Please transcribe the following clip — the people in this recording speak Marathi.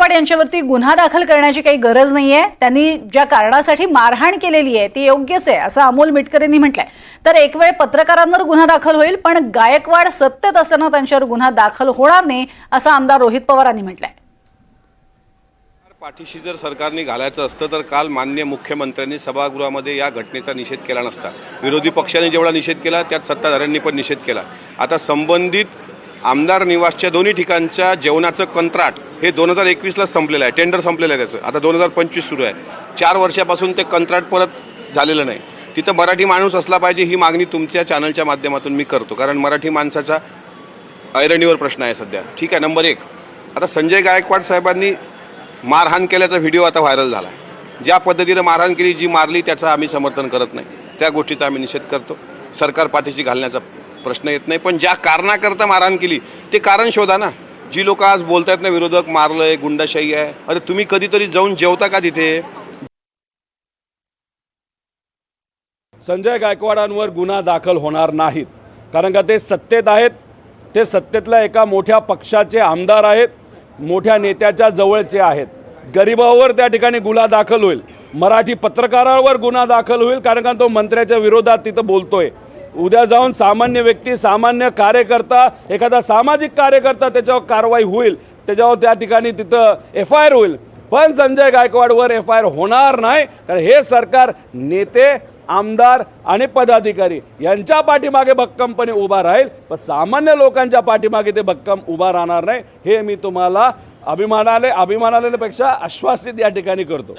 गायकवाड यांच्यावरती गुन्हा दाखल करण्याची काही गरज नाहीये. त्यांनी ज्या कारणासाठी मारहाण केलेली आहे ती योग्यच आहे असं अमोल मिटकर यांनी म्हटलंय. तर एक वेळ पत्रकारांवर गुन्हा दाखल होईल पण गायकवाड सत्तेत असताना त्यांच्यावर गुन्हा दाखल होणार नाही असं आमदार रोहित पवारांनी म्हटलंय. पाठीशी जर सरकारने घालायचं असतं तर काल मान्य मुख्यमंत्र्यांनी सभागृहामध्ये या घटनेचा निषेध केला नसता. विरोधी पक्षाने जेवढा निषेध केला त्यात सत्ताधाऱ्यांनी पण निषेध केला. आता संबंधित आमदार निवासच्या दोन्ही ठिकाणच्या जेवणाचं कंत्राट हे दोन हजार एकवीसला संपलेलं आहे. टेंडर संपलेलं आहे त्याचं. आता दोन हजार पंचवीस सुरू आहे. चार वर्षापासून ते कंत्राट परत झालेलं नाही. तिथं मराठी माणूस असला पाहिजे ही मागणी तुमच्या चॅनलच्या माध्यमातून मी करतो. कारण मराठी माणसाचा ऐरणीवर प्रश्न आहे सध्या. ठीक आहे नंबर एक. आता संजय गायकवाड साहेबांनी मारहाण केल्याचा व्हिडिओ आता व्हायरल झाला ज्या पद्धतीनं मारहाण केली जी मारली त्याचं आम्ही समर्थन करत नाही. त्या गोष्टीचा आम्ही निषेध करतो. सरकार पाठीशी घालण्याचा प्रश्न येत नाही. पण ज्या कारणाकरता मारहाण केली ते कारण शोधा ना. जी लोक आज बोलतायत ना विरोधक मारलंय गुंडाशाही आहे. अरे तुम्ही कधीतरी जाऊन जेवता का तिथे? संजय गायकवाडांवर गुन्हा दाखल होणार नाहीत. कारण का ते सत्तेत आहेत. ते सत्तेतल्या एका मोठ्या पक्षाचे आमदार आहेत. मोठ्या नेत्याच्या जवळचे आहेत. गरिबावर त्या ठिकाणी गुन्हा दाखल होईल. मराठी पत्रकारावर गुन्हा दाखल होईल. कारण का तो मंत्र्याच्या विरोधात तिथं बोलतोय. उद्या जाऊन सामान्य व्यक्ती सामान्य कार्यकर्ता एखादा सामाजिक कार्यकर्ता त्याच्यावर कारवाई होईल. त्याच्यावर त्या ठिकाणी तिथं एफ आय आर होईल. पण संजय गायकवाडवर एफ आय आर होणार नाही. कारण हे सरकार नेते आमदार आणि पदाधिकारी यांच्या पाठीमागे भक्कमपणे उभा राहील. पण सामान्य लोकांच्या पाठीमागे ते भक्कम उभा राहणार नाही. हे मी तुम्हाला अभिमानाने अभिमानानेपेक्षा आश्वासित या ठिकाणी करतो.